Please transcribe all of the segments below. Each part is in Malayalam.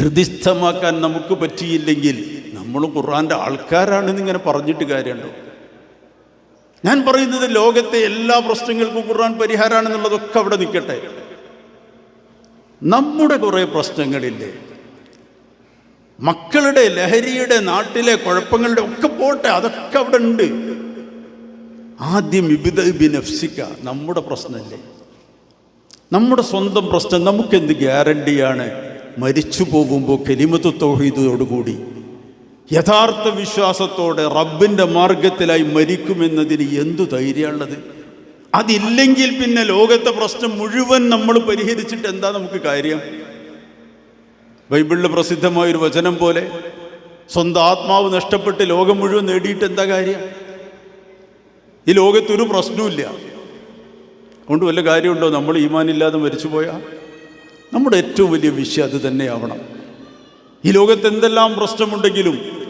ഹൃദിസ്ഥമാക്കാൻ നമുക്ക് പറ്റിയില്ലെങ്കിൽ നമ്മൾ ഖുർആന്റെ ആൾക്കാരാണെന്ന് ഇങ്ങനെ പറഞ്ഞിട്ട് കാര്യമുണ്ടോ? ഞാൻ പറയുന്നത് ലോകത്തെ എല്ലാ പ്രശ്നങ്ങൾക്കും ഖുർആൻ പരിഹാരമാണെന്നുള്ളതൊക്കെ അവിടെ നിൽക്കട്ടെ. നമ്മുടെ കുറേ പ്രശ്നങ്ങളില്ലേ? മക്കളുടെ ലഹരിയുടെ നാട്ടിലെ കുഴപ്പങ്ങളുടെ ഒക്കെ പോട്ടെ അതൊക്കെ അവിടെ ഉണ്ട്. ആദ്യം ഇബിദ ബിനഫ്സിക്ക നമ്മുടെ പ്രശ്നമല്ലേ? നമ്മുടെ സ്വന്തം പ്രശ്നം നമുക്കെന്ത് ഗ്യാരണ്ടിയാണ്? മരിച്ചു പോകുമ്പോൾ കെലിമത്ത് തോഹീദോടുകൂടി യഥാർത്ഥ വിശ്വാസത്തോടെ റബ്ബിന്റെ മാർഗത്തിലായി മരിക്കുമെന്നതിന് എന്തു ധൈര്യമുള്ളത്? അതില്ലെങ്കിൽ പിന്നെ ലോകത്തെ പ്രശ്നം മുഴുവൻ നമ്മൾ പരിഹരിച്ചിട്ട് എന്താ നമുക്ക് കാര്യം? ബൈബിളിൽ പ്രസിദ്ധമായൊരു വചനം പോലെ സ്വന്തം ആത്മാവ് നഷ്ടപ്പെട്ട് ലോകം മുഴുവൻ നേടിയിട്ട് എന്താ കാര്യം? ഈ ലോകത്തൊരു പ്രശ്നവും ഇല്ല അതുകൊണ്ട് വല്ല കാര്യമുണ്ടോ? നമ്മൾ ഈമാനില്ലാതെ മരിച്ചുപോയാൽ നമ്മുടെ ഏറ്റവും വലിയ വിഷയം അത് തന്നെയാവണം. ഈ ലോകത്ത് എന്തെല്ലാം പ്രശ്നമുണ്ടെങ്കിലും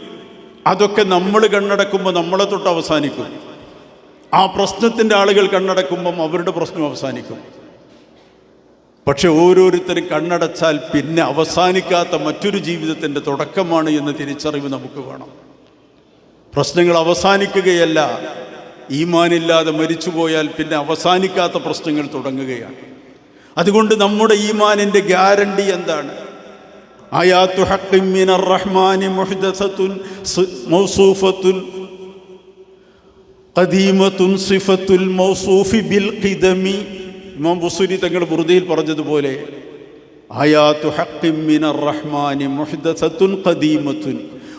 അതൊക്കെ നമ്മൾ കണ്ണടക്കുമ്പോൾ നമ്മളെ തൊട്ട് അവസാനിക്കും. ആ പ്രശ്നത്തിന്റെ ആളുകൾ കണ്ണടക്കുമ്പം അവരുടെ പ്രശ്നം അവസാനിക്കും. പക്ഷെ ഓരോരുത്തരും കണ്ണടച്ചാൽ പിന്നെ അവസാനിക്കാത്ത മറ്റൊരു ജീവിതത്തിന്റെ തുടക്കമാണ് എന്ന തിരിച്ചറിവ് നമുക്ക് വേണം. പ്രശ്നങ്ങൾ അവസാനിക്കുകയല്ല ഈമാനില്ലാതെ മരിച്ചുപോയാൽ പിന്നെ അവസാനിക്കാത്ത പ്രശ്നങ്ങൾ തുടങ്ങുകയാണ്. അതുകൊണ്ട് നമ്മുടെ ഈമാനിന്റെ ഗ്യാരണ്ടി എന്താണ്? റഹ്മാനി മൗസൂഫി ബിൽ ഖിദമി. ഇമാം ബുസൂരി തങ്ങൾ ബുറുദിയിൽ പറഞ്ഞതുപോലെ റഹ്മാനി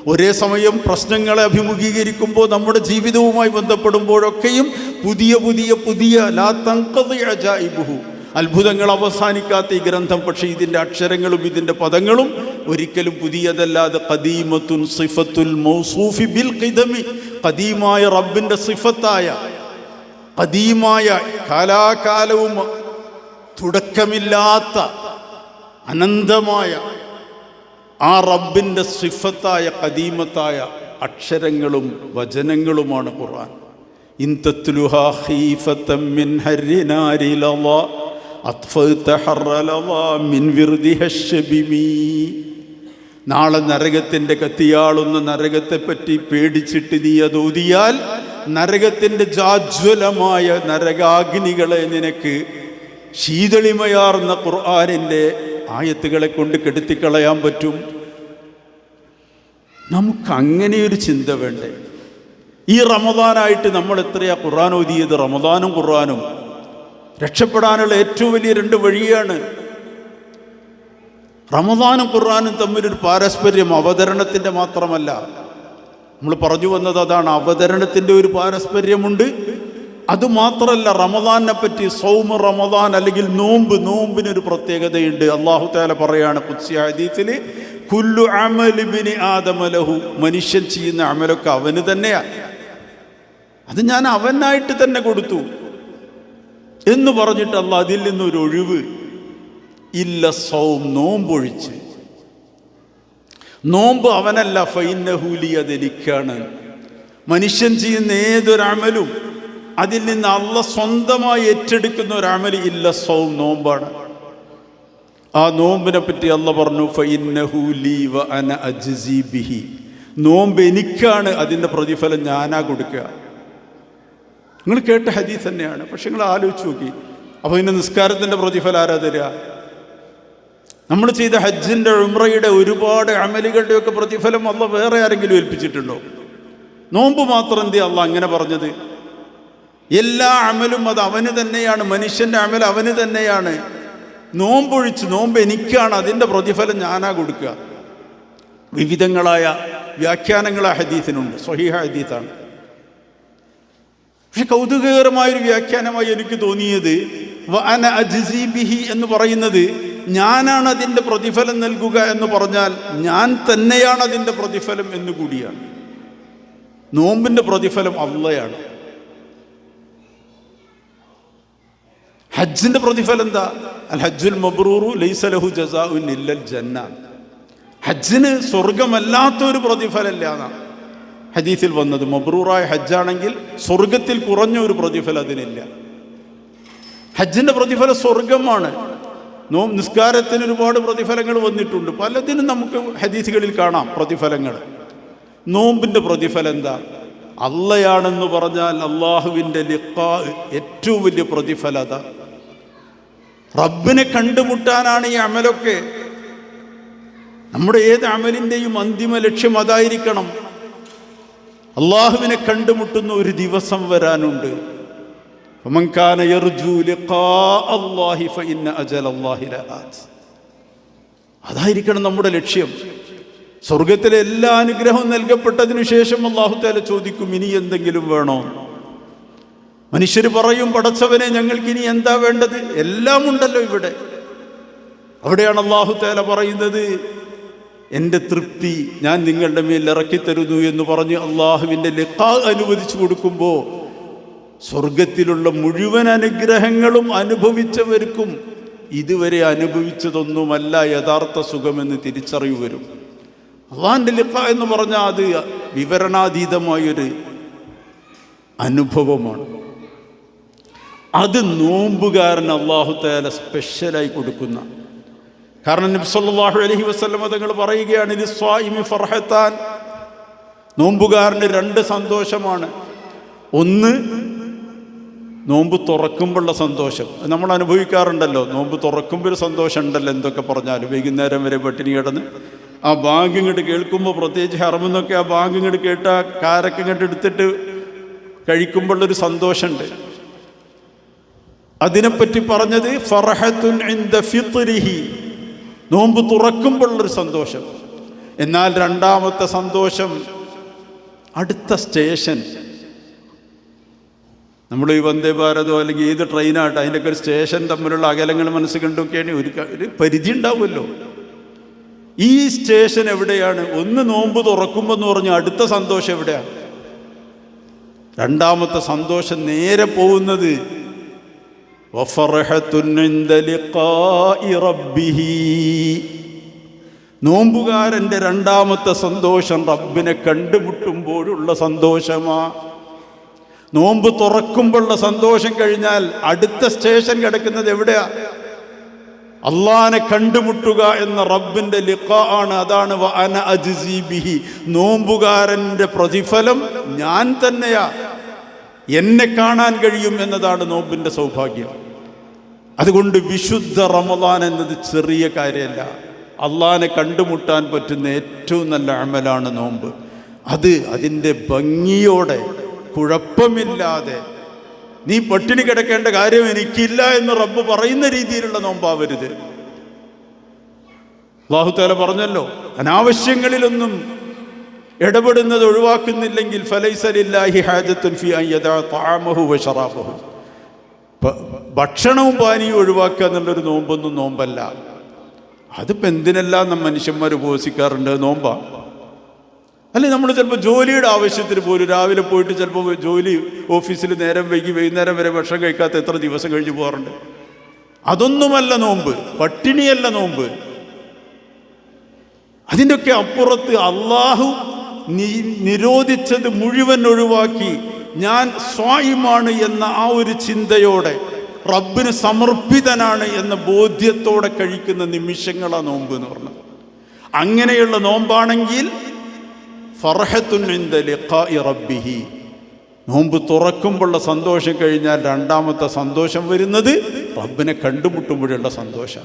ഒരേ സമയം പ്രശ്നങ്ങളെ അഭിമുഖീകരിക്കുമ്പോൾ നമ്മുടെ ജീവിതവുമായി ബന്ധപ്പെടുമ്പോഴൊക്കെയും പുതിയ പുതിയ പുതിയ ലാ തങ്കതി അജായിബുഹു. അത്ഭുതങ്ങൾ അവസാനിക്കാത്ത ഈ ഗ്രന്ഥം പക്ഷേ ഇതിന്റെ അക്ഷരങ്ങളും ഇതിന്റെ പദങ്ങളും ഒരിക്കലും പുതിയതല്ലാതെ കദീമത്തുൻ സിഫത്തുൽ മൗസൂഫി ബിൽ ഖിദമി. കദീമായ റബ്ബിന്റെ സിഫത്തായ കദീമായ കാലാകാലവും തുടക്കമില്ലാത്ത അനന്തമായ ആ റബ്ബിന്റെ സിഫത്തായ കദീമത്തായ അക്ഷരങ്ങളും വചനങ്ങളുമാണ് ഖുർആൻ. ഇൻ ഖീഫത്തം മിൻ ഹർരിനാരി ലളാ അത്ഫഅത മിൻ ശബിമി നാളെ നരകത്തിന്റെ കത്തിയാളുന്ന നരകത്തെപ്പറ്റി പേടിച്ചിട്ട് നീ അത് ഊതിയാൽ നരകത്തിന്റെ ജാജ്വലമായ നരകാഗ്നികളെ നിനക്ക് ശീതളിമയാർന്ന ഖുർആാനിന്റെ ആയത്തുകളെ കൊണ്ട് കെടുത്തിക്കളയാൻ പറ്റും. നമുക്ക് അങ്ങനെയൊരു ചിന്ത വേണ്ടേ? ഈ റമദാനായിട്ട് നമ്മൾ എത്രയാ ഖുർആൻ ഓതിയത് റമദാനും ഖുർആനും. രക്ഷപ്പെടാനുള്ള ഏറ്റവും വലിയ രണ്ട് വഴിയാണ് റമദാനും ഖുർആാനും തമ്മിലൊരു പാരസ്പര്യം അവതരണത്തിന്റെ മാത്രമല്ല. നമ്മൾ പറഞ്ഞു വന്നത് അതാണ് അവതരണത്തിന്റെ ഒരു പാരസ്പര്യമുണ്ട്. അതുമാത്രമല്ല റമദാനെ പറ്റി സൗമ റമദാൻ അല്ലെങ്കിൽ നോമ്പ് നോമ്പിനൊരു പ്രത്യേകതയുണ്ട്. അള്ളാഹു താല പറയാണ് കുത്സ്യാദീത്തിൽ കുല്ലു അമലിബിന് ആദമലഹു മനുഷ്യൻ ചെയ്യുന്ന അമലൊക്കെ അവന് തന്നെയാണ് അത് ഞാൻ അവനായിട്ട് തന്നെ കൊടുത്തു. എന്ന് പറഞ്ഞിട്ട് അല്ല അതിൽ നിന്നൊരു ഒഴിവ്. ഇല്ല സൗം നോമ്പൊഴിച്ച്. നോമ്പ് അവനല്ല ഫൈനഹൂലി അതെനിക്കാണ് മനുഷ്യൻ ചെയ്യുന്ന ഏതൊരമലും അതിൽ നിന്ന് അല്ല സ്വന്തമായി ഏറ്റെടുക്കുന്ന ഒരു അമൽ ഇല്ല സൗം നോമ്പാണ്. ആ നോമ്പിനെ പറ്റി അല്ല പറഞ്ഞു ഫൈനഹൂലി വ അന അജ്സി ബിഹി. നോമ്പ് എനിക്കാണ് അതിന്റെ പ്രതിഫലം ഞാനാ കൊടുക്കുക. നിങ്ങൾ കേട്ട ഹദീസ് തന്നെയാണ്. പക്ഷെ നിങ്ങൾ ആലോചിച്ച് നോക്കി. അപ്പോൾ ഇതിന്റെ നിസ്കാരത്തിന്റെ പ്രതിഫലം ആരാ തരിക? നമ്മൾ ചെയ്ത ഹജ്ജിന്റെ ഉമ്രയുടെ ഒരുപാട് അമലുകളുടെയൊക്കെ പ്രതിഫലം അല്ല വേറെ ആരെങ്കിലും ഏൽപ്പിച്ചിട്ടുണ്ടോ? നോമ്പ് മാത്രം എന്തി അല്ല അങ്ങനെ പറഞ്ഞത്? എല്ലാ അമലും അത് അവന് തന്നെയാണ്. മനുഷ്യന്റെ അമൽ അവന് തന്നെയാണ്. നോമ്പൊഴിച്ച് നോമ്പ് എനിക്കാണ് അതിന്റെ പ്രതിഫലം ഞാനാ കൊടുക്കുക. വിവിധങ്ങളായ വ്യാഖ്യാനങ്ങൾ ഹദീസിനുണ്ട്. സ്വഹീഹ ഹദീസാണ്. പക്ഷെ കൗതുകകരമായൊരു വ്യാഖ്യാനമായി എനിക്ക് തോന്നിയത് അന അജ്സി ബിഹി എന്ന് പറയുന്നത് ഞാനാണ് അതിന്റെ പ്രതിഫലം നൽകുക എന്ന് പറഞ്ഞാൽ ഞാൻ തന്നെയാണ് അതിന്റെ പ്രതിഫലം എന്ന് കൂടിയാണ്. നോമ്പിന്റെ പ്രതിഫലം അള്ളയാണ്. ഹജ്ജിന്റെ പ്രതിഫലം എന്താ? അൽ ഹജ്ജുൽ മബ്രൂറു ലൈസലഹു ജസാഉൻ ഇല്ലൽ ജന്ന. ഹജ്ജിന് സ്വർഗമല്ലാത്തൊരു പ്രതിഫലമില്ല എന്നാണ്. ഹദീസിൽ വന്നത് മബ്രൂറായ ഹജ്ജാണെങ്കിൽ സ്വർഗത്തിൽ കുറഞ്ഞ ഒരു പ്രതിഫലം അതിനില്ല. ഹജ്ജിന്റെ പ്രതിഫലം സ്വർഗമാണ് നോ നിസ്കാരത്തിന് ഒരുപാട് പ്രതിഫലങ്ങൾ വന്നിട്ടുണ്ട്. പലതിനും നമുക്ക് ഹദീസുകളിൽ കാണാം പ്രതിഫലങ്ങൾ. നോമ്പിന്റെ പ്രതിഫലം എന്താ? അള്ളയാണെന്ന് പറഞ്ഞാൽ അള്ളാഹുവിന്റെ ലിഖാ ഏറ്റവും വലിയ പ്രതിഫലത റബ്ബിനെ കണ്ടുമുട്ടാനാണ് ഈ അമലൊക്കെ. നമ്മുടെ ഏത് അമലിന്റെയും അന്തിമ ലക്ഷ്യം അതായിരിക്കണം. അള്ളാഹുവിനെ കണ്ടുമുട്ടുന്ന ഒരു ദിവസം വരാനുണ്ട്. അതായിരിക്കണം നമ്മുടെ ലക്ഷ്യം. സ്വർഗത്തിലെ എല്ലാ അനുഗ്രഹവും നൽകപ്പെട്ടതിനു ശേഷം അള്ളാഹുത്താല ചോദിക്കും ഇനി എന്തെങ്കിലും വേണോ? മനുഷ്യർ പറയും പടച്ചവനെ ഞങ്ങൾക്ക് ഇനി എന്താ വേണ്ടത്? എല്ലാം ഉണ്ടല്ലോ ഇവിടെ. അവിടെയാണ് അള്ളാഹുത്താല പറയുന്നത് എന്റെ തൃപ്തി ഞാൻ നിങ്ങളുടെ മേൽ ഇറക്കിത്തരുന്നു എന്ന് പറഞ്ഞ് അള്ളാഹുവിന്റെ ലിഖാ അനുവദിച്ചു കൊടുക്കുമ്പോൾ സ്വർഗത്തിലുള്ള മുഴുവൻ അനുഗ്രഹങ്ങളും അനുഭവിച്ചവർക്കും ഇതുവരെ അനുഭവിച്ചതൊന്നുമല്ല യഥാർത്ഥ സുഖമെന്ന് തിരിച്ചറിവ് വരും. അള്ളാഹിന്റെ ലിഖ എന്ന് പറഞ്ഞാൽ അത് വിവരണാതീതമായൊരു അനുഭവമാണ്. അത് നോമ്പുകാരൻ അള്ളാഹു തയാല സ്പെഷ്യലായി കൊടുക്കുന്ന കാരണം നബി അലഹി വസല്ലം തങ്ങൾ പറയുകയാണ് ഇത് സ്വായിമി ഫർഹത്താൻ. നോമ്പുകാരന് രണ്ട് സന്തോഷമാണ്. ഒന്ന് നോമ്പ് തുറക്കുമ്പോഴുള്ള സന്തോഷം. നമ്മൾ അനുഭവിക്കാറുണ്ടല്ലോ. നോമ്പ് തുറക്കുമ്പോൾ ഒരു സന്തോഷം ഉണ്ടല്ലോ എന്തൊക്കെ പറഞ്ഞാലും. വൈകുന്നേരം വരെ പട്ടിണി കിടന്ന് ആ ബാങ്ക് ഇങ്ങോട്ട് കേൾക്കുമ്പോൾ പ്രത്യേകിച്ച് ഹറമെന്നൊക്കെ ആ ബാങ്ക് ഇങ്ങോട്ട് കേട്ട കാരൊക്കെ ഇങ്ങോട്ട് എടുത്തിട്ട് കഴിക്കുമ്പോഴുള്ളൊരു സന്തോഷമുണ്ട്. അതിനെപ്പറ്റി പറഞ്ഞത് ഫറഹത്തുൻ ദ ഫിത്രിഹി. നോമ്പ് തുറക്കുമ്പോഴുള്ളൊരു സന്തോഷം. എന്നാൽ രണ്ടാമത്തെ സന്തോഷം അടുത്ത സ്റ്റേഷൻ. നമ്മൾ ഈ വന്ദേ ഭാരതോ അല്ലെങ്കിൽ ഏത് ട്രെയിനായിട്ട് അതിന്റെയൊക്കെ ഒരു സ്റ്റേഷൻ തമ്മിലുള്ള അകലങ്ങൾ മനസ്സിൽ കണ്ടൊക്കെയാണ് ഒരു ഒരു പരിധി ഉണ്ടാവുമല്ലോ. ഈ സ്റ്റേഷൻ എവിടെയാണ്? ഒന്ന് നോമ്പ് തുറക്കുമ്പോൾ എന്ന് പറഞ്ഞാൽ അടുത്ത സന്തോഷം എവിടെയാണ്? രണ്ടാമത്തെ സന്തോഷം നേരെ പോകുന്നത് നോമ്പുകാരന്റെ രണ്ടാമത്തെ സന്തോഷം റബ്ബിനെ കണ്ടുമുട്ടുമ്പോഴുള്ള സന്തോഷമാ. നോമ്പ് തുറക്കുമ്പോഴുള്ള സന്തോഷം കഴിഞ്ഞാൽ അടുത്ത സ്റ്റേഷൻ കിടക്കുന്നത് എവിടെയാ? അള്ളാനെ കണ്ടുമുട്ടുക എന്ന റബ്ബിന്റെ ലിഖ ആണ് അതാണ് അന അജ്സി ബിഹി. നോമ്പുകാരന്റെ പ്രതിഫലം ഞാൻ തന്നെയാ. എന്നെ കാണാൻ കഴിയും എന്നതാണ് നോമ്പിന്റെ സൗഭാഗ്യം. അതുകൊണ്ട് വിശുദ്ധ റമദാൻ എന്നത് ചെറിയ കാര്യമല്ല. അള്ളാഹാനെ കണ്ടുമുട്ടാൻ പറ്റുന്ന ഏറ്റവും നല്ല അമലാണ് നോമ്പ്. അത് അതിന്റെ ഭംഗിയോടെ കുഴപ്പമില്ലാതെ നീ പട്ടിണി കിടക്കേണ്ട കാര്യം എനിക്കില്ല എന്ന് റബ്ബ് പറയുന്ന രീതിയിലുള്ള നോമ്പാവരുത്. അള്ളാഹുത്താല പറഞ്ഞല്ലോ അനാവശ്യങ്ങളിലൊന്നും ഇടപെടുന്നത് ഒഴിവാക്കുന്നില്ലെങ്കിൽ ഫലൈസലില്ലാഹി ഹാജത്തുൻ ഫി അൻ യദഅ തഅമഹു വ ശറാബഹു. പ- ഭക്ഷണവും പാനിയും ഒഴിവാക്കുക എന്നുള്ളൊരു നോമ്പൊന്നും നോമ്പല്ല. അതിപ്പോൾ എന്തിനെല്ലാം നമ്മൾ മനുഷ്യന്മാർ ഉപവസിക്കാറുണ്ട് നോമ്പാ? അല്ലെ നമ്മൾ ചിലപ്പോൾ ജോലിയുടെ ആവശ്യത്തിന് പോലും രാവിലെ പോയിട്ട് ചിലപ്പോൾ ജോലി ഓഫീസിൽ നേരം വൈകി വൈകുന്നേരം വരെ ഭക്ഷണം കഴിക്കാത്ത എത്ര ദിവസം കഴിഞ്ഞ് പോകാറുണ്ട് അതൊന്നുമല്ല നോമ്പ് പട്ടിണിയല്ല നോമ്പ്. അതിന്റെയൊക്കെ അപ്പുറത്ത് അള്ളാഹു നിരോധിച്ചത് മുഴുവൻ ഒഴിവാക്കി. ഞാൻ സ്വായിമാണ് എന്ന ആ ഒരു ചിന്തയോടെ റബ്ബിന് സമർപ്പിതനാണ് എന്ന ബോധ്യത്തോടെ കഴിക്കുന്ന നിമിഷങ്ങളാണ് നോമ്പ് എന്ന് പറഞ്ഞത്. അങ്ങനെയുള്ള നോമ്പാണെങ്കിൽ റബ്ബിഹി. നോമ്പ് തുറക്കുമ്പോഴുള്ള സന്തോഷം കഴിഞ്ഞാൽ രണ്ടാമത്തെ സന്തോഷം വരുന്നത് റബ്ബിനെ കണ്ടുമുട്ടുമ്പോഴുള്ള സന്തോഷം.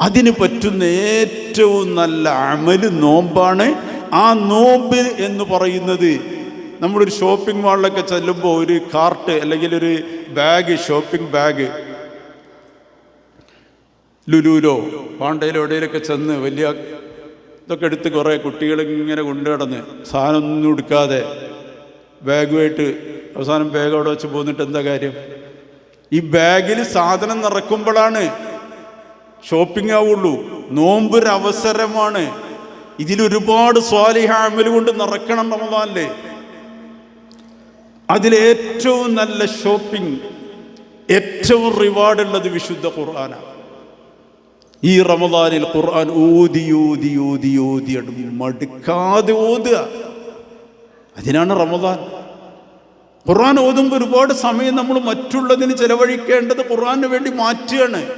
അതിന് പറ്റുന്ന ഏറ്റവും നല്ല അമൽ നോമ്പാണ്. ആ നോമ്പ് എന്ന് പറയുന്നത് നമ്മളൊരു ഷോപ്പിംഗ് മാളിലൊക്കെ ചെല്ലുമ്പോൾ ഒരു കാർട്ട് അല്ലെങ്കിൽ ഒരു ബാഗ് ഷോപ്പിംഗ് ബാഗ് ലുലുലോ പാണ്ടയിലോ എവിടെയൊക്കെ ചെന്ന് വലിയ ഇതൊക്കെ എടുത്ത് കുറേ കുട്ടികൾ ഇങ്ങനെ കൊണ്ടു കിടന്ന് സാധനമൊന്നും എടുക്കാതെ ബാഗുമായിട്ട് അവസാനം ബാഗ് അവിടെ വെച്ച് പോന്നിട്ട് എന്താ കാര്യം? ഈ ബാഗിൽ സാധനം നിറക്കുമ്പോഴാണ് ഷോപ്പിംഗ് ആവുള്ളൂ. നോമ്പൊരവസരമാണ്. ഇതിലൊരുപാട് സ്വാലിഹ അമൽ കൊണ്ട് നിറക്കണം റമദാനിൽ. അതിലേറ്റവും നല്ല ഷോപ്പിംഗ് ഏറ്റവും റിവാർഡ് ഉള്ളത് വിശുദ്ധ ഖുർആനാണ്. ഈ റമദാനിൽ ഖുർആൻ ഓതി ഓതി ഓതി ഓതി മടുക്കാതെ ഓതുക. അതിനാണ് റമദാൻ. ഖുർആൻ ഓതുമ്പോൾ ഒരുപാട് സമയം നമ്മൾ മറ്റുള്ളതിന് ചെലവഴിക്കേണ്ടത് ഖുർആന് വേണ്ടി മാറ്റുകയാണ്.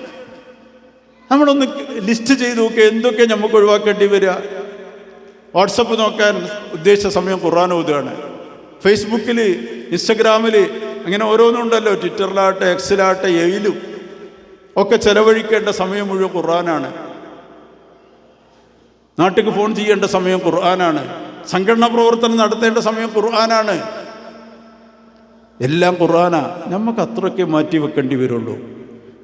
നമ്മളൊന്ന് ലിസ്റ്റ് ചെയ്ത് നോക്കുക എന്തൊക്കെ നമുക്ക് ഒഴിവാക്കേണ്ടി വരിക. വാട്സപ്പ് നോക്കാൻ ഉദ്ദേശിച്ച സമയം ഖുർആൻ ഓതുകയാണ്. ഫേസ്ബുക്കിൽ ഇൻസ്റ്റഗ്രാമിൽ അങ്ങനെ ഓരോന്നുണ്ടല്ലോ ട്വിറ്ററിലാട്ടെ എക്സിലാട്ടെ എയിലും. ഒക്കെ ചെലവഴിക്കേണ്ട സമയം മുഴുവൻ ഖുർആനാണ്. നാട്ടിക്ക് ഫോൺ ചെയ്യേണ്ട സമയം ഖുർആനാണ്. സംഘടനാ പ്രവർത്തനം നടത്തേണ്ട സമയം ഖുർആനാണ്. എല്ലാം ഖുർആനാ. നമുക്ക് അത്രയ്ക്ക് മാറ്റി വെക്കേണ്ടി വരുള്ളൂ.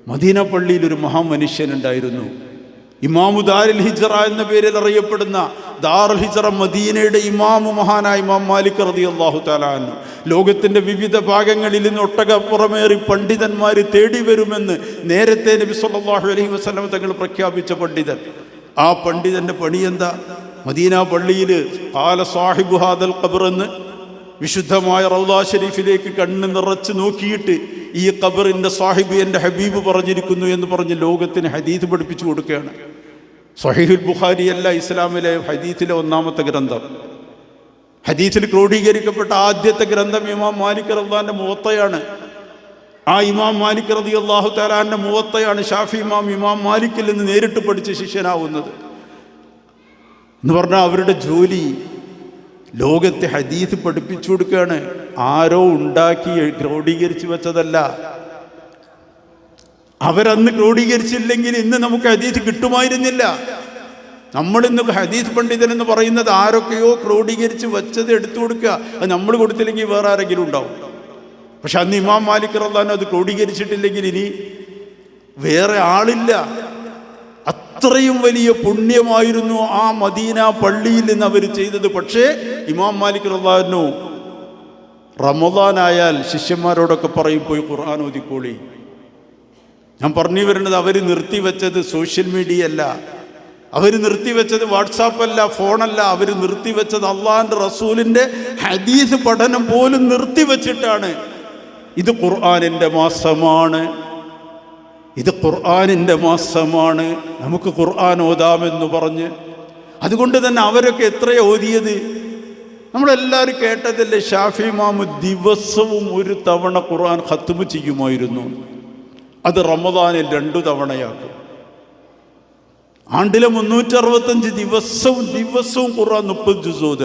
മദീന പള്ളിയിൽ ഒരു മഹാമനുഷ്യനുണ്ടായിരുന്നു ഇമാമു ദാരുൽ ഹിജറ എന്ന പേരിൽ അറിയപ്പെടുന്ന ദാറുൽ ഹിജറ മദീനയുടെ ഇമാമു മഹാനായ ഇമാം മാലിക് റതി അള്ളാഹു താലാന്നു ലോകത്തിന്റെ വിവിധ ഭാഗങ്ങളിൽ നിന്ന് ഒട്ടകപ്പുറമേറി പണ്ഡിതന്മാർ തേടി വരുമെന്ന് നേരത്തെ നബി സല്ലല്ലാഹു അലൈഹി വസല്ലം തങ്ങൾ പ്രഖ്യാപിച്ച പണ്ഡിതൻ. ആ പണ്ഡിതന്റെ പണി എന്താ? മദീന പള്ളിയിൽ ആല സാഹിബ് ഹാദൽ ഖബർ എന്ന് വിശുദ്ധമായ റൗദാ ഷരീഫിലേക്ക് കണ്ണ് നിറച്ച് നോക്കിയിട്ട് ഈ ഖബറിന്റെ സാഹിബ് എന്റെ ഹബീബ് പറഞ്ഞിരിക്കുന്നു എന്ന് പറഞ്ഞ് ലോകത്തിന് ഹദീദ് പഠിപ്പിച്ചു കൊടുക്കുകയാണ്. സഹീഹുൽ ബുഖാരി അല്ല ഇസ്ലാമിലെ ഹദീത്തിലെ ഒന്നാമത്തെ ഗ്രന്ഥം. ഹദീത്തിൽ ക്രോഡീകരിക്കപ്പെട്ട ആദ്യത്തെ ഗ്രന്ഥം ഇമാം മാലിക് റഹ്ദാന്റെ മുവത്തയാണ്. ആ ഇമാം മാലിക് റതി അള്ളാഹു താലാന്റെ മുവത്തയാണ് ഷാഫി ഇമാം ഇമാം മാലിക്കിൽ നിന്ന് നേരിട്ട് പഠിച്ച് ശിഷ്യനാവുന്നത്. എന്ന് പറഞ്ഞാൽ അവരുടെ ജോലി ലോകത്തെ ഹദീസ് പഠിപ്പിച്ചു കൊടുക്കുകയാണ്. ആരോ ഉണ്ടാക്കി ക്രോഡീകരിച്ചു വെച്ചതല്ല. അവരന്ന് ക്രോഡീകരിച്ചില്ലെങ്കിൽ ഇന്ന് നമുക്ക് ഹദീസ് കിട്ടുമായിരുന്നില്ല. നമ്മൾ ഇന്ന് ഹദീസ് പണ്ഡിതൻ എന്ന് പറയുന്നത് ആരൊക്കെയോ ക്രോഡീകരിച്ച് വെച്ചത് എടുത്തു കൊടുക്കുക. അത് നമ്മൾ കൊടുത്തില്ലെങ്കിൽ വേറെ ആരെങ്കിലും ഉണ്ടാവും. പക്ഷെ അന്ന് ഇമാം മാലിക് റഹ്ലാൻ അത് ക്രോഡീകരിച്ചിട്ടില്ലെങ്കിൽ ഇനി വേറെ ആളില്ല. അത്രയും വലിയ പുണ്യമായിരുന്നു ആ മദീന പള്ളിയിൽ നിന്ന് അവർ ചെയ്തത്. പക്ഷേ ഇമാം മാലിക് റഹ്ലാനു റമദാനായാൽ ശിഷ്യന്മാരോടൊക്കെ പറയും പോയി ഖുർആൻ ഓതിക്കോളി. ഞാൻ പറഞ്ഞു വരുന്നത് അവർ നിർത്തിവെച്ചത് സോഷ്യൽ മീഡിയ അല്ല അവർ നിർത്തിവെച്ചത് വാട്സാപ്പ് അല്ല ഫോണല്ല അവർ നിർത്തിവെച്ചത് അള്ളാഹിന്റെ റസൂലിന്റെ ഹദീസ് പഠനം പോലും നിർത്തിവെച്ചിട്ടാണ്. ഇത് ഖുർആാനിന്റെ മാസമാണ്. ഇത് ഖുർആാനിന്റെ മാസമാണ്. നമുക്ക് ഖുർആൻ ഓതാമെന്ന് പറഞ്ഞ്. അതുകൊണ്ട് തന്നെ അവരൊക്കെ എത്രയാണ് ഓതിയത്? നമ്മളെല്ലാവരും കേട്ടതല്ലേ ഷാഫി മാമു ദിവസവും ഒരു തവണ ഖുർആൻ ഖത്തുമ് ചെയ്യുമായിരുന്നു. അത് റമദാനിൽ രണ്ടു തവണയാക്കും. ആണ്ടിലെ മുന്നൂറ്ററുപത്തഞ്ച് ദിവസവും ദിവസവും ഖുർആൻ മുപ്പത് ജുസോദ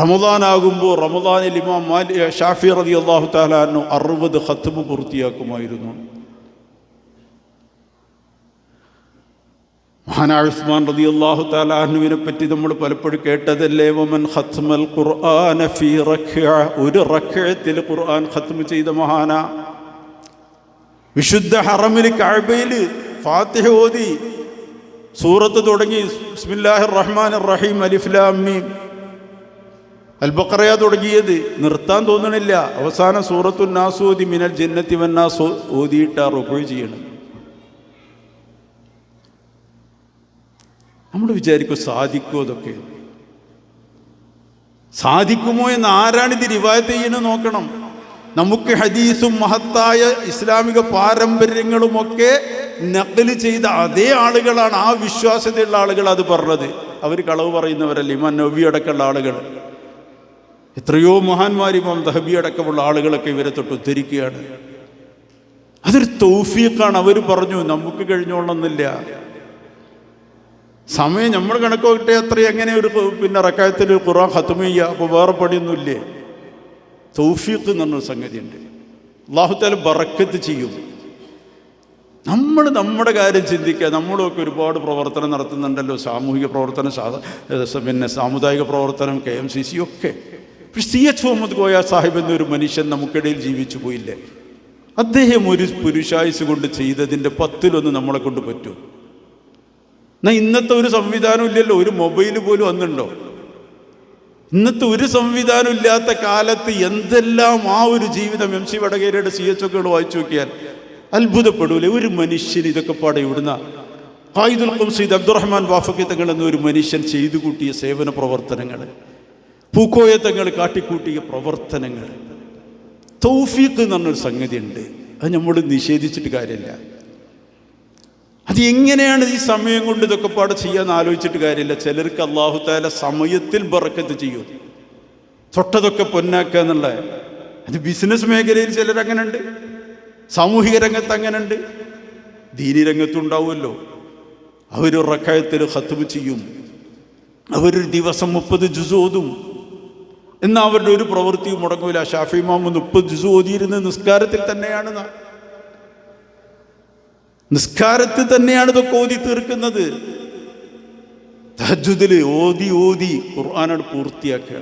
റമദാനാകുമ്പോൾ റമദാനിൽ ഇമാം മാലി ഷാഫി റതി അള്ളാഹു താലാനു അറുപത് ഖത്തുമ് പൂർത്തിയാക്കുമായിരുന്നു. മഹാനായ ഉസ്മാൻ റതി അള്ളാഹു താലാഹുവിനെ പറ്റി നമ്മൾ പലപ്പോഴും കേട്ടതല്ലേ വമൻ ഖത്മൽ ഖുർആന ഫീ റക്അ ഒരു റക്അത്തിൽ ഖുർആൻ ഖത്മ് ചെയ്ത മഹാന. വിശുദ്ധ ഹറമിൽ കഅബയിൽ ഫാത്തിഹ ഓതി. സൂറത്ത് തുടങ്ങി. ബിസ്മില്ലാഹിർ റഹ്മാനിർ റഹീം അലിഫ് ലാം മീം അൽ ബഖറയ തുടങ്ങിയത്. നിർത്താൻ തോന്നണില്ല. അവസാന സൂറത്തു നാസൂതി മിനൽ ജന്നത്തി വന്നാസ് ഓതിയിട്ട് റുക്കു ചെയ്യണം. നമ്മൾ വിചാരിക്കും സാധിക്കുമോ അതൊക്കെ? സാധിക്കുമോ എന്ന് ആരാണിത് റിവായത്ത് ചെയ്യണമെന്ന് നോക്കണം. നമുക്ക് ഹദീസും മഹത്തായ ഇസ്ലാമിക പാരമ്പര്യങ്ങളുമൊക്കെ നക്കൽ ചെയ്ത അതേ ആളുകളാണ് ആ വിശ്വാസതയുള്ള ആളുകൾ അത് പറഞ്ഞത്. അവർ കളവ് പറയുന്നവരല്ലേ? ഇമാൻ നബി അടക്കമുള്ള ആളുകൾ എത്രയോ മഹാന്മാരിപ്പം ദഹബി അടക്കമുള്ള ആളുകളൊക്കെ ഇവരെ തൊട്ട് ഉദ്ധരിക്കുകയാണ്. അതൊരു തൗഫീഖാണ്. അവർ പറഞ്ഞു നമുക്ക് കഴിഞ്ഞോളന്നില്ല സമയം നമ്മൾ കണക്ക് കിട്ടിയ അത്ര. എങ്ങനെ ഒരു പിന്നെ റക്കായത്തിൽ ഖുറാൻ ഖത്തുമ ചെയ്യുക. അപ്പോൾ വേറെ പണിയൊന്നുമില്ലേ. തൗഫീഖ് എന്ന് പറഞ്ഞൊരു സംഗതിയുണ്ട്. അള്ളാഹുത്താല ബറക്കത്ത് ചെയ്യും. നമ്മൾ നമ്മുടെ കാര്യം ചിന്തിക്കുക. നമ്മളൊക്കെ ഒരുപാട് പ്രവർത്തനം നടത്തുന്നുണ്ടല്ലോ. സാമൂഹിക പ്രവർത്തനം പിന്നെ സാമുദായിക പ്രവർത്തനം കെ എം സി സി ഒക്കെ. സി എച്ച് മുഹമ്മദ് കോയ സാഹിബ് എന്നൊരു മനുഷ്യൻ നമുക്കിടയിൽ ജീവിച്ചു പോയില്ലേ? അദ്ദേഹം ഒരു പുരുഷായുസ് കൊണ്ട് ചെയ്തതിന്റെ പത്തിലൊന്ന് നമ്മളെ കൊണ്ട് പറ്റൂ. എന്നാൽ ഇന്നത്തെ ഒരു സംവിധാനം ഇല്ലല്ലോ ഒരു മൊബൈൽ പോലും വന്നിട്ടുണ്ടോ? ഇന്നത്തെ ഒരു സംവിധാനം ഇല്ലാത്ത കാലത്ത് എന്തെല്ലാം ആ ഒരു ജീവിതം എം സി വടകേരയുടെ സി എച്ച് ഒക്കെ വായിച്ചു നോക്കിയാൽ അത്ഭുതപ്പെടൂലേ? ഒരു മനുഷ്യൻ ഇതൊക്കെ പാടെ ഇവിടുന്ന ഹായിദുൽ ഖംസീദ് അബ്ദുറഹ്മാൻ വാഫക്കി എന്നൊരു എന്ന മനുഷ്യൻ ചെയ്തു കൂട്ടിയ സേവന പ്രവർത്തനങ്ങൾ. പൂക്കോയ തങ്ങൾ കാട്ടിക്കൂട്ടിയ പ്രവർത്തനങ്ങൾ. തൗഫീഖ് എന്ന് പറഞ്ഞൊരു സംഗതി ഉണ്ട് അത് നമ്മൾ നിഷേധിച്ചിട്ട് കാര്യമില്ല. അത് എങ്ങനെയാണ് ഈ സമയം കൊണ്ട് ഇതൊക്കെ പാടെ ചെയ്യാൻ ആലോചിച്ചിട്ട് കാര്യമില്ല. ചിലർക്ക് അള്ളാഹു താല സമയത്തിൽ ബറക്കത്ത് ചെയ്യും. തൊട്ടതൊക്കെ പൊന്നാക്കുക എന്നുള്ള. അത് ബിസിനസ് മേഖലയിൽ ചിലർ അങ്ങനെ ഉണ്ട് സാമൂഹിക രംഗത്ത് അങ്ങനെ ഉണ്ട് ദീനി രംഗത്തുണ്ടാവുമല്ലോ അവർ റക്കായത്തിൽ ഹത്തുമ ചെയ്യും. അവരൊരു ദിവസം മുപ്പത് ജുസ് ഓതും എന്നാൽ അവരുടെ ഒരു പ്രവൃത്തിയും മുടങ്ങൂല. ഷാഫി മാമു മുപ്പത് ജുസ് ഓതിയിരുന്ന നിസ്കാരത്തിൽ തന്നെയാണ് നിസ്കാരത്തിൽ തന്നെയാണ് ഇതൊക്കെ ഓതി തീർക്കുന്നത്. തഹജുദിൽ ഓതി ഓതി ഖുർആാനോട് പൂർത്തിയാക്കുക.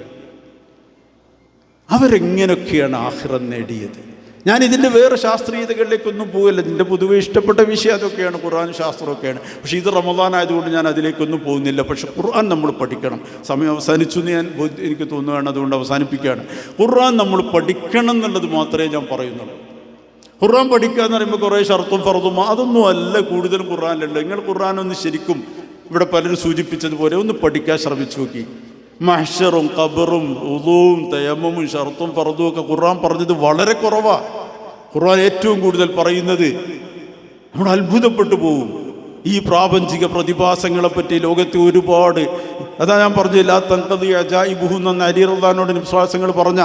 അവരെങ്ങനെയൊക്കെയാണ് ആഹ്റം നേടിയത്? ഞാൻ ഇതിന്റെ വേറെ ശാസ്ത്രീയതകളിലേക്കൊന്നും പോകില്ല ഇതിന്റെ പൊതുവെ ഇഷ്ടപ്പെട്ട വിഷയം അതൊക്കെയാണ് ഖുർആൻ ശാസ്ത്രമൊക്കെയാണ്. പക്ഷേ ഇത് റമദാൻ ആയതുകൊണ്ട് ഞാൻ അതിലേക്കൊന്നും പോകുന്നില്ല. പക്ഷെ ഖുർആൻ നമ്മൾ പഠിക്കണം. സമയം അവസാനിച്ചു എന്ന് ഞാൻ എനിക്ക് തോന്നുകയാണ് അതുകൊണ്ട് അവസാനിപ്പിക്കുകയാണ്. ഖുർആൻ നമ്മൾ പഠിക്കണം എന്നുള്ളത് മാത്രമേ ഞാൻ പറയുന്നുള്ളൂ. ഖുർആൻ പഠിക്കുക എന്ന് പറയുമ്പോൾ കുറേ ഷർത്തും ഫറതും അതൊന്നും അല്ല കൂടുതലും ഖുർആനിലുണ്ട് നിങ്ങൾ ഖുർആൻ ഒന്ന് ശരിക്കും ഇവിടെ പലരും സൂചിപ്പിച്ചതുപോലെ ഒന്ന് പഠിക്കാൻ ശ്രമിച്ചു നോക്കി. മഹ്ഷറും കബറും ഉദുവും തയമ്മും ഷർത്തും ഫറതും ഒക്കെ ഖുർആൻ പറഞ്ഞത് വളരെ കുറവാണ് ഖുർആൻ ഏറ്റവും കൂടുതൽ പറയുന്നത് നമ്മൾ അത്ഭുതപ്പെട്ടു പോകും ഈ പ്രാപഞ്ചിക പ്രതിഭാസങ്ങളെ പറ്റി ലോകത്തെ ഒരുപാട്. അതാ ഞാൻ പറഞ്ഞില്ല തങ്കതി അജായിബുഹു എന്ന അരിറദാനോട് വിശ്വാസങ്ങൾ പറഞ്ഞ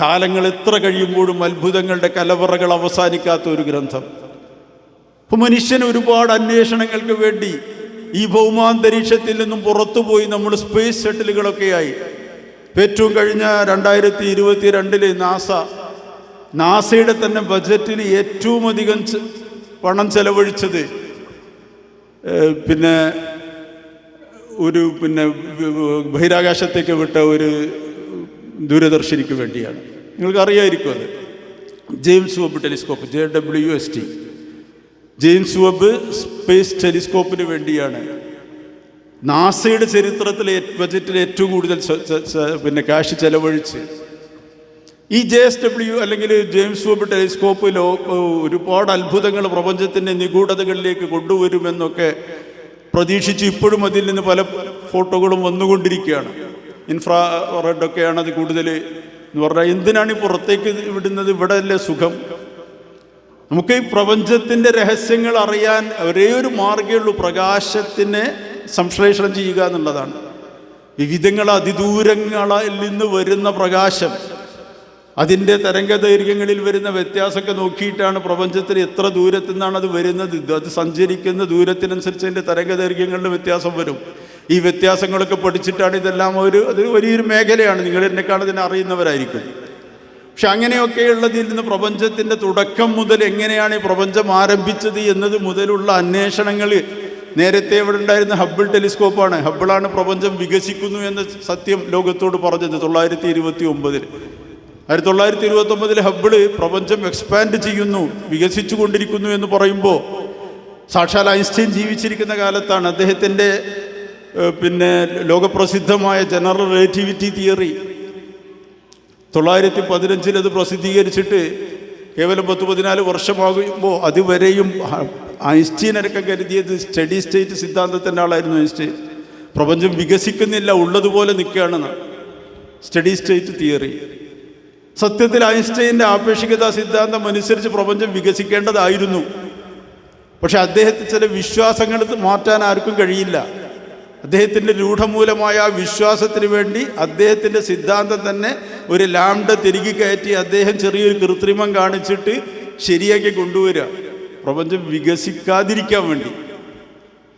കാലങ്ങൾ എത്ര കഴിയുമ്പോഴും അത്ഭുതങ്ങളുടെ കലവറകൾ അവസാനിക്കാത്ത ഒരു ഗ്രന്ഥം. ഇപ്പം മനുഷ്യന് ഒരുപാട് അന്വേഷണങ്ങൾക്ക് വേണ്ടി ഈ ഭൗമാന്തരീക്ഷത്തിൽ നിന്നും പുറത്തുപോയി നമ്മൾ സ്പേസ് ഷട്ടിലുകളൊക്കെയായി ഏറ്റവും കഴിഞ്ഞ രണ്ടായിരത്തി ഇരുപത്തി രണ്ടിൽ നാസ നാസയുടെ തന്നെ ബജറ്റിൽ ഏറ്റവും അധികം പണം ചെലവഴിച്ചത് പിന്നെ ഒരു പിന്നെ ബഹിരാകാശത്തേക്ക് വിട്ട ഒരു ദൂരദർശിനിക്ക് വേണ്ടിയാണ്. നിങ്ങൾക്ക് അറിയായിരിക്കും അത്. James Webb telescope J W S T. James Webb space ടെലിസ്കോപ്പിന് വേണ്ടിയാണ്. നാസയുടെ ചരിത്രത്തിൽ ബജറ്റിൽ ഏറ്റവും കൂടുതൽ പിന്നെ കാശ് ചെലവഴിച്ച്. ഈ ജെ എസ് ഡബ്ല്യു അല്ലെങ്കിൽ ജെയിംസ് വെബ് ടെലിസ്കോപ്പ് ലോ ഒരുപാട് അത്ഭുതങ്ങൾ പ്രപഞ്ചത്തിന്റെ നിഗൂഢതകളിലേക്ക് കൊണ്ടുവരുമെന്നൊക്കെ പ്രതീക്ഷിച്ച് ഇപ്പോഴും അതിൽ നിന്ന് പല ഫോട്ടോകളും വന്നുകൊണ്ടിരിക്കുകയാണ്. ഇൻഫ്രാ റെഡൊക്കെയാണ് അത് കൂടുതൽ എന്ന് പറഞ്ഞാൽ എന്തിനാണ് ഈ പുറത്തേക്ക് വിടുന്നത്? ഇവിടെ അല്ലേ സുഖം. നമുക്ക് ഈ പ്രപഞ്ചത്തിന്റെ രഹസ്യങ്ങൾ അറിയാൻ ഒരേ ഒരു ഉള്ളൂ പ്രകാശത്തിനെ സംശ്ലേഷണം ചെയ്യുക എന്നുള്ളതാണ്. വിവിധങ്ങൾ അതിദൂരങ്ങളിൽ നിന്ന് വരുന്ന പ്രകാശം അതിന്റെ തരംഗ ദൈർഘ്യങ്ങളിൽ വരുന്ന വ്യത്യാസമൊക്കെ നോക്കിയിട്ടാണ് പ്രപഞ്ചത്തിന് എത്ര ദൂരത്തു നിന്നാണ് അത് വരുന്നത്. അത് സഞ്ചരിക്കുന്ന ദൂരത്തിനനുസരിച്ച് അതിന്റെ തരംഗ ദൈർഘ്യങ്ങളുടെ വ്യത്യാസം വരും. ഈ വ്യത്യാസങ്ങളൊക്കെ പഠിച്ചിട്ടാണ് ഇതെല്ലാം ഒരു അത് വലിയൊരു മേഖലയാണ്. നിങ്ങൾ എന്നെക്കാൾ ഇതിനെ അറിയുന്നവരായിരിക്കും. പക്ഷെ അങ്ങനെയൊക്കെയുള്ളതിൽ നിന്ന് പ്രപഞ്ചത്തിന്റെ തുടക്കം മുതൽ എങ്ങനെയാണ് ഈ പ്രപഞ്ചം ആരംഭിച്ചത് എന്നത് മുതലുള്ള അന്വേഷണങ്ങൾ നേരത്തെ ഇവിടെ ഉണ്ടായിരുന്ന ഹബിൾ ടെലിസ്കോപ്പാണ്. ഹബിളാണ് പ്രപഞ്ചം വികസിക്കുന്നു എന്ന സത്യം ലോകത്തോട് പറഞ്ഞത് തൊള്ളായിരത്തി ഇരുപത്തി ഒമ്പതിൽ ആയിരത്തി തൊള്ളായിരത്തി ഇരുപത്തി ഒമ്പതിൽ ഹബിൾ പ്രപഞ്ചം എക്സ്പാൻഡ് ചെയ്യുന്നു വികസിച്ചു കൊണ്ടിരിക്കുന്നു എന്ന് പറയുമ്പോൾ സാക്ഷാൽ ഐൻസ്റ്റൈൻ ജീവിച്ചിരിക്കുന്ന കാലത്താണ് അദ്ദേഹത്തിന്റെ പിന്നെ ലോകപ്രസിദ്ധമായ ജനറൽ റിലേറ്റിവിറ്റി തിയറി തൊള്ളായിരത്തി പതിനഞ്ചിൽ അത് പ്രസിദ്ധീകരിച്ചിട്ട് കേവലം പത്ത് പതിനാല് വർഷമാകുമ്പോൾ അതുവരെയും ഐൻസ്റ്റീനൊക്കെ കരുതിയത് സ്റ്റഡി സ്റ്റേറ്റ് സിദ്ധാന്തത്തിന്റെ ആളായിരുന്നു ഐൻസ്റ്റീൻ. പ്രപഞ്ചം വികസിക്കുന്നില്ല ഉള്ളതുപോലെ നിൽക്കുകയാണെന്ന്. Steady state theory. സത്യത്തിൽ ഐൻസ്റ്റൈന്റെ ആപേക്ഷികതാ സിദ്ധാന്തം അനുസരിച്ച് പ്രപഞ്ചം വികസിക്കേണ്ടതായിരുന്നു. പക്ഷെ അദ്ദേഹത്തിന് ചില വിശ്വാസങ്ങൾ മാറ്റാൻ ആർക്കും കഴിയില്ല. അദ്ദേഹത്തിന്റെ രൂഢമൂലമായ വിശ്വാസത്തിന് വേണ്ടി അദ്ദേഹത്തിന്റെ സിദ്ധാന്തം തന്നെ ഒരു ലാംഡ തിരികെ കയറ്റി അദ്ദേഹം ചെറിയൊരു കൃത്രിമം കാണിച്ചിട്ട് ശരിയാക്കി കൊണ്ടുവരിക. പ്രപഞ്ചം വികസിക്കാതിരിക്കാൻ വേണ്ടി.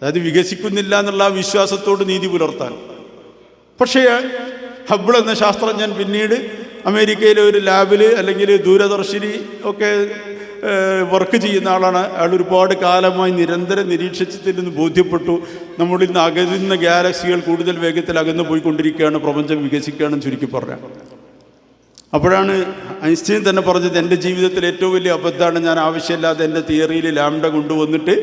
അതായത് വികസിക്കുന്നില്ല എന്നുള്ള ആ വിശ്വാസത്തോട് നീതി പുലർത്താൻ. പക്ഷേ ഹബിൾ എന്ന ശാസ്ത്രജ്ഞൻ പിന്നീട് അമേരിക്കയിലെ ഒരു ലാബിൽ അല്ലെങ്കിൽ ദൂരദർശിനി ഒക്കെ വർക്ക് ചെയ്യുന്ന ആളാണ്. അയാൾ ഒരുപാട് കാലമായി നിരന്തരം നിരീക്ഷിച്ചതിൽ ബോധ്യപ്പെട്ടു. നമ്മളിൽ നിന്ന് അകലുന്ന ഗാലക്സികൾ കൂടുതൽ വേഗത്തിൽ അകന്നു പോയിക്കൊണ്ടിരിക്കുകയാണ് പ്രപഞ്ചം വികസിക്കുകയാണെന്ന് ചുരുക്കി പറഞ്ഞ അപ്പോഴാണ് ഐൻസ്റ്റീൻ തന്നെ പറഞ്ഞത് എന്റെ ജീവിതത്തിൽ ഏറ്റവും വലിയ അബദ്ധമാണ് ഞാൻ ആവശ്യമില്ലാതെ എന്റെ തിയറിയിൽ ലാംഡ കൊണ്ടുവന്നിട്ട്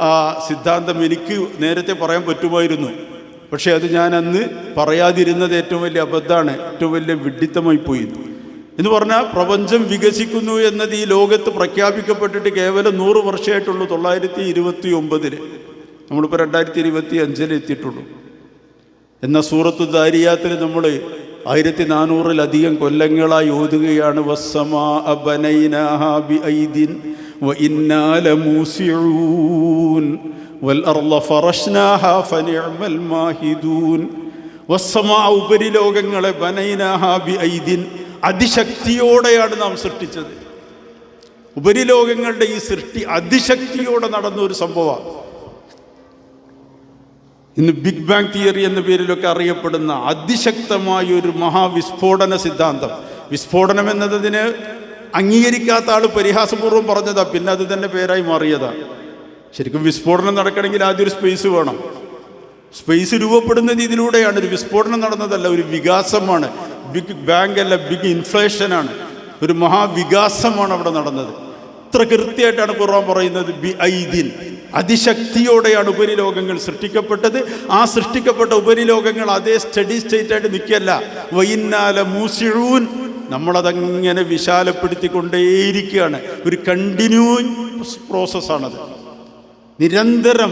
ആ സിദ്ധാന്തം എനിക്ക് നേരത്തെ പറയാൻ പറ്റുമായിരുന്നു. പക്ഷേ അത് ഞാൻ അന്ന് പറയാതിരുന്നത് ഏറ്റവും വലിയ അബദ്ധമാണ് ഏറ്റവും വലിയ വിഡിത്തമായി പോയി. എന്ന് പറഞ്ഞാൽ പ്രപഞ്ചം വികസിക്കുന്നു എന്നത് ഈ ലോകത്ത് പ്രഖ്യാപിക്കപ്പെട്ടിട്ട് കേവലം നൂറ് വർഷമായിട്ടുള്ളൂ തൊള്ളായിരത്തി ഇരുപത്തി ഒമ്പതിൽ നമ്മളിപ്പോൾ രണ്ടായിരത്തി ഇരുപത്തി അഞ്ചിൽ എത്തിയിട്ടുള്ളൂ. എന്ന സൂറത്തു ദാരിയാത്തിൽ നമ്മൾ ആയിരത്തി നാനൂറിലധികം കൊല്ലങ്ങളായി ഓതുകയാണ് വസ്സമാ മാഹിദൂൻ. വസ്സമാ ഉപരിലോകങ്ങളെ ബനൈനാഹാ ബിഐദിൻ അതിശക്തിയോടെയാണ് നാം സൃഷ്ടിച്ചത്. ഉപരിലോകങ്ങളുടെ ഈ സൃഷ്ടി അതിശക്തിയോടെ നടന്ന ഒരു സംഭവമാണ്. ഇന്ന് ബിഗ് ബാങ് തിയറി എന്ന പേരിലൊക്കെ അറിയപ്പെടുന്ന അതിശക്തമായ ഒരു മഹാവിസ്ഫോടന സിദ്ധാന്തം. വിസ്ഫോടനം എന്നതിന് അംഗീകരിക്കാത്ത ആൾ പരിഹാസപൂർവം പറഞ്ഞതാ പിന്നെ അത് തന്നെ പേരായി മാറിയതാ. ശരിക്കും വിസ്ഫോടനം നടക്കണമെങ്കിൽ ആദ്യം ഒരു സ്പേസ് വേണം. സ്പേസ് രൂപപ്പെടുന്നത് ഇതിലൂടെയാണ് ഒരു വിസ്ഫോടനം നടന്നതല്ല ഒരു വികാസമാണ്. ബിഗ് ബാങ്ക് അല്ല ബിഗ് ഇൻഫ്ലേഷനാണ് ഒരു മഹാവികാസമാണ് അവിടെ നടന്നത്. ഇത്ര കൃത്യമായിട്ടാണ് ഖുർആൻ പറയുന്നത് ബി ഐദിൻ. അതിശക്തിയോടെയാണ് ഉപരിലോകങ്ങൾ സൃഷ്ടിക്കപ്പെട്ടത്. ആ സൃഷ്ടിക്കപ്പെട്ട ഉപരിലോകങ്ങൾ അതേ സ്റ്റഡി സ്റ്റേറ്റ് ആയിട്ട് നിൽക്കല്ല വൈന്നാല മൂസിഴൂൻ നമ്മളതങ്ങനെ വിശാലപ്പെടുത്തിക്കൊണ്ടേയിരിക്കുകയാണ്. ഒരു കണ്ടിന്യൂ പ്രോസസ്സാണത് നിരന്തരം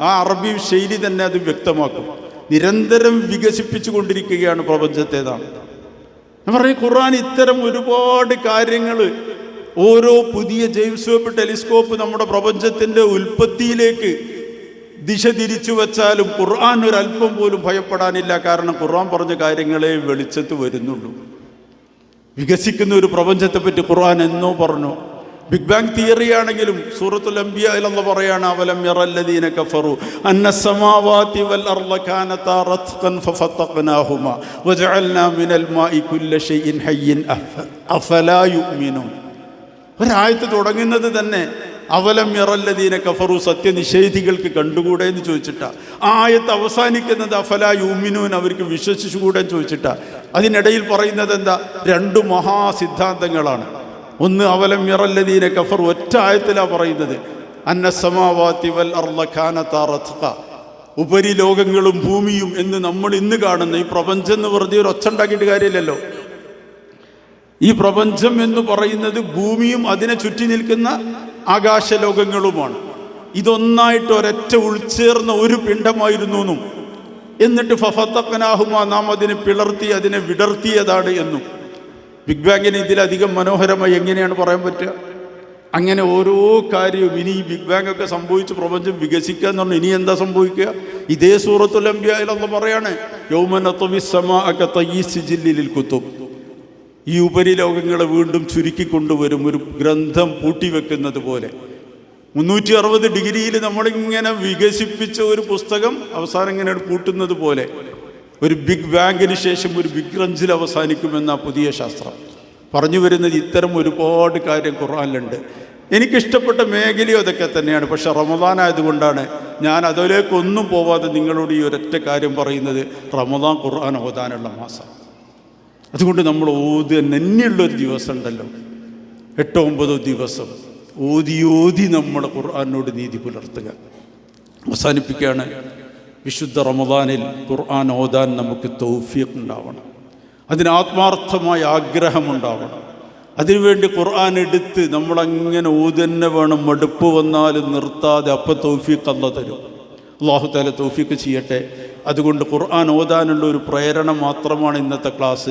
ആ അറബി ശൈലി തന്നെ അത് വ്യക്തമാക്കും. നിരന്തരം വികസിപ്പിച്ചു കൊണ്ടിരിക്കുകയാണ് പ്രപഞ്ചത്തേതാണ്. ഞാൻ പറയും ഖുർആൻ ഇത്തരം ഒരുപാട് കാര്യങ്ങൾ ഓരോ പുതിയ ജെയിംസ് വെബ് ടെലിസ്കോപ്പ് നമ്മുടെ പ്രപഞ്ചത്തിന്റെ ഉൽപ്പത്തിയിലേക്ക് ദിശ തിരിച്ചു വച്ചാലും ഖുർആൻ ഒരല്പം പോലും ഭയപ്പെടാനില്ല. കാരണം ഖുർആൻ പറഞ്ഞ കാര്യങ്ങളെ വെളിച്ചത്ത് വരുന്നുള്ളൂ. വികസിക്കുന്ന ഒരു പ്രപഞ്ചത്തെപ്പറ്റി ഖുർആൻ എന്നോ പറഞ്ഞു ബിഗ് ബാങ് തിയറി ആണെങ്കിലും സൂറത്തുൽ അമ്പിയെന്ന് പറയാണ് അവലം യറല്ലദീന കഫറു അന്ന സമാവാതി വൽ അർള കാനത റത്ഖൻ ഫഫത്തഖ്നാഹുമ വജഅൽനാ മിനൽ മാഇ കുല്ല ഷൈഇൻ ഹയ്യിൻ അഫ- അഫലാ യുഅ്മിനൂൻ. ഒരായത്ത് തുടങ്ങുന്നത് തന്നെ അവലം യറല്ലദീന കഫറു സത്യനിഷേധികൾക്ക് കണ്ടുകൂടെ എന്ന് ചോദിച്ചിട്ടാ. ആയത്ത് അവസാനിക്കുന്നത് അഫല യൂമിനൂൻ അവർക്ക് വിശ്വസിച്ചുകൂടെ എന്ന് ചോദിച്ചിട്ടാ. അതിനിടയിൽ പറയുന്നത് എന്താ? രണ്ട് മഹാസിദ്ധാന്തങ്ങളാണ് ഒന്ന് അവലം ഇറല്ലതീനെ കഫർ ഒറ്റ ആയത്തിലാ പറയുന്നത്. അന്ന സമാവാതി വൽ റത്ഖ. ഉപരിലോകങ്ങളും ഭൂമിയും എന്ന് നമ്മൾ ഇന്ന് കാണുന്ന ഈ പ്രപഞ്ചം എന്ന് വെറുതെ ഒരു ഒച്ച ഉണ്ടാക്കിയിട്ട് കാര്യമില്ലല്ലോ. ഈ പ്രപഞ്ചം എന്ന് പറയുന്നത് ഭൂമിയും അതിനെ ചുറ്റി നിൽക്കുന്ന ആകാശലോകങ്ങളുമാണ്. ഇതൊന്നായിട്ട് ഒരൊറ്റ ഉൾച്ചേർന്ന ഒരു പിണ്ടമായിരുന്നു എന്നും. എന്നിട്ട് ഫഫത്തക്കനാഹുമ നാം അതിനെ പിളർത്തി അതിനെ വിടർത്തിയതാണ് എന്നും. ബിഗ് ബാങ്ങിന് ഇതിലധികം മനോഹരമായി എങ്ങനെയാണ് പറയാൻ പറ്റുക? അങ്ങനെ ഓരോ കാര്യവും ഇനി ഈ ബിഗ് ബാങ് ഒക്കെ സംഭവിച്ച് പ്രപഞ്ചം വികസിക്കുക എന്ന് പറഞ്ഞാൽ ഇനി എന്താ സംഭവിക്കുക? ഇതേ സൂറത്തുൽ അംബിയയിലൊന്ന് പറയാണ് യൗമനത്വവിസമാലിൽ കുത്തും ഈ ഉപരിലോകങ്ങളെ വീണ്ടും ചുരുക്കി കൊണ്ടുവരും ഒരു ഗ്രന്ഥം പൂട്ടിവെക്കുന്നത് പോലെ. മുന്നൂറ്റി അറുപത് ഡിഗ്രിയിൽ നമ്മളിങ്ങനെ വികസിപ്പിച്ച ഒരു പുസ്തകം അവസാനം ഇങ്ങനെ പൂട്ടുന്നത് പോലെ. ഒരു ബിഗ് ബാങ്കിന് ശേഷം ഒരു ബിഗ് റഞ്ചിൽ അവസാനിക്കുമെന്ന പുതിയ ശാസ്ത്രം. പറഞ്ഞു വരുന്നത് ഇത്തരം ഒരുപാട് കാര്യം ഖുറാനിലുണ്ട് എനിക്കിഷ്ടപ്പെട്ട മേഖലയും അതൊക്കെ തന്നെയാണ്. പക്ഷെ റമദാൻ ആയതുകൊണ്ടാണ് ഞാൻ അതിലേക്കൊന്നും പോവാതെ നിങ്ങളോട് ഈ ഒരൊറ്റ കാര്യം പറയുന്നത് റമദാൻ ഖുർആൻ ഓതാനുള്ള മാസം. അതുകൊണ്ട് നമ്മൾ ഓതി നെന്നെയുള്ളൊരു ദിവസം ഉണ്ടല്ലോ. എട്ടോ ഒമ്പതോ ദിവസം ഓതി ഓതി നമ്മൾ ഖുർആാനോട് നീതി പുലർത്തുക. അവസാനിപ്പിക്കുകയാണ്. വിശുദ്ധ റമദാനിൽ ഖുർആൻ ഓതാൻ നമുക്ക് തൗഫീഖ് ഉണ്ടാവണം. അതിന് ആത്മാർത്ഥമായ ആഗ്രഹമുണ്ടാവണം അതിനുവേണ്ടി ഖുർആൻ എടുത്ത് നമ്മളങ്ങനെ ഓതന്നെ വേണം. മടുപ്പ് വന്നാലും നിർത്താതെ അപ്പം തൗഫീഖ് അല്ല തരും. അള്ളാഹു താല തൗഫീഖ് ചെയ്യട്ടെ. അതുകൊണ്ട് ഖുർആൻ ഓതാനുള്ള ഒരു പ്രേരണ മാത്രമാണ് ഇന്നത്തെ ക്ലാസ്.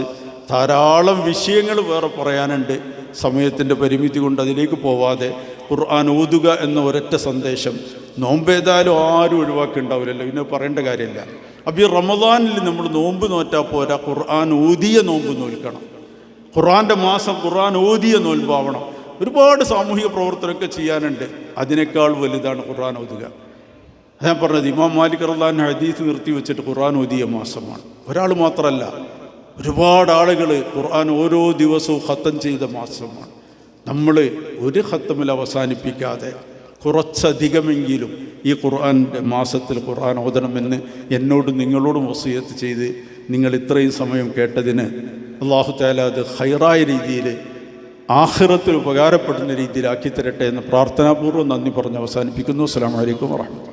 ധാരാളം വിഷയങ്ങൾ വേറെ പറയാനുണ്ട്. സമയത്തിന്റെ പരിമിതി കൊണ്ട് അതിലേക്ക് പോവാതെ ഖുർആൻ ഓതുക എന്ന ഒരൊറ്റ സന്ദേശം നോമ്പേതായാലും ആരും ഒഴിവാക്കിണ്ടാവില്ലല്ലോ. പിന്നെ പറയേണ്ട കാര്യമില്ല. അപ്പോൾ ഈ റമദാനിൽ നമ്മൾ നോമ്പ് നോറ്റാൽ പോരാ ഖുർആൻ ഓതിയ നോമ്പ് നോൽക്കണം. ഖുർആന്റെ മാസം ഖുർആൻ ഓതിയ നോൽപ്പാവണം ഒരുപാട് സാമൂഹിക പ്രവർത്തനമൊക്കെ ചെയ്യാനുണ്ട്. അതിനേക്കാൾ വലുതാണ് ഖുർആൻ ഓതുക ഞാൻ പറഞ്ഞത് ഇമാം മാലിക് റഹ്ലാൻ ഹദീസ് നിർത്തി വെച്ചിട്ട് ഖുർആൻ ഓതിയ മാസമാണ്. ഒരാൾ മാത്രമല്ല ഒരുപാട് ആളുകൾ ഖുർആൻ ഓരോ ദിവസവും ഖത്തം ചെയ്ത മാസമാണ്. നമ്മൾ ഒരു ഖത്തമിൽ അവസാനിപ്പിക്കാതെ കുറച്ചധികമെങ്കിലും ഈ ഖുർആൻ മാസത്തിൽ ഖുർആൻ ഓതണമെന്ന് എന്നോടും നിങ്ങളോടും വസീയത്ത് ചെയ്ത് നിങ്ങൾ ഇത്രയും സമയം കേട്ടതിന് അള്ളാഹു താല അത് ഹൈറായ രീതിയിൽ ആഹ്റത്തിൽ ഉപകാരപ്പെടുന്ന രീതിയിലാക്കി തരട്ടെ എന്ന് പ്രാർത്ഥനാപൂർവം നന്ദി പറഞ്ഞ് അവസാനിപ്പിക്കുന്നു. അസ്സാം വലൈക്കും വാഹമത്ത്